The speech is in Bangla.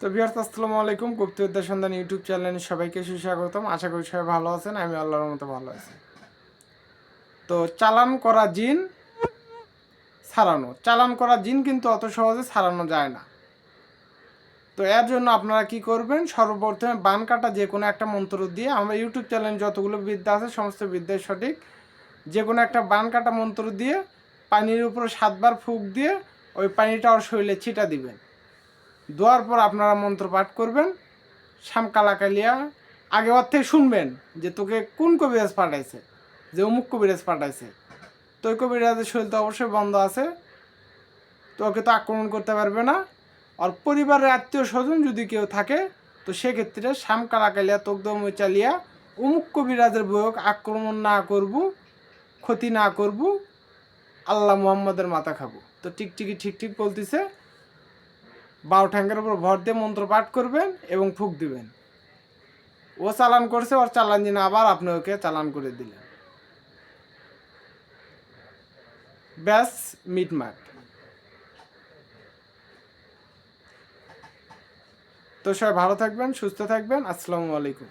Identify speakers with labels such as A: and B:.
A: তো বিহার আসসালামু আলাইকুম। গুপ্তবিদ্যা সন্ধান ইউটিউব চ্যানেলে সবাইকে সুস্বাগতম। আশা করি সবাই ভালো আছেন আমি আল্লাহর মতো ভালো আছি। তো চালান করা জিন ছাড়ানো। চালান করা জিন কিন্তু অত সহজে ছাড়ানো যায় না। তো এর জন্য আপনারা কি করবেন? সর্বপ্রথমে বান কাটা যে কোনো একটা মন্ত্র দিয়ে, আমরা ইউটিউব চ্যানেলে যতগুলো বিদ্যা আছে, সমস্ত বিদ্যাই সঠিক। যে কোনো একটা বান কাটা মন্ত্র দিয়ে, পানির উপরে সাতবার ফুক দিয়ে, ওই পানিটা ওর শরীরে ছিটা দিবেন। দেওয়ার পর আপনারা মন্ত্র পাঠ করবেন, শ্যাম কালাকালিয়া আগে ওর থেকে শুনবেন যে তোকে কোন কবিরাজ পাঠাইছে, যে অমুক কবিরাজ পাঠাইছে। তো ওই কবিরাজের শরীর তো অবশ্যই বন্ধ আছে, তো ওকে তো আক্রমণ করতে পারবে না। আর পরিবারের আত্মীয় স্বজন যদি কেউ থাকে, তো সেক্ষেত্রে শ্যাম কালাকালিয়া তোকদম চালিয়া অমুক কবিরাজের বয়ক আক্রমণ না করব, ক্ষতি না করব, আল্লাহ মুহাম্মদের মাথা খাব। তো টিকটিকি ঠিক ঠিক বলতেছে বাউ ঠ্যাঙ্গের উপর ভর দিয়ে মন্ত্র পাঠ করবেন এবং ফুক দিবেন। ও চালান করছে, ওর চালান দিন আবার আপনি ওকে চালান করে দিলেন। ব্যাস মিটমাট তো সবাই ভালো থাকবেন, সুস্থ থাকবেন, আসসালামু আলাইকুম।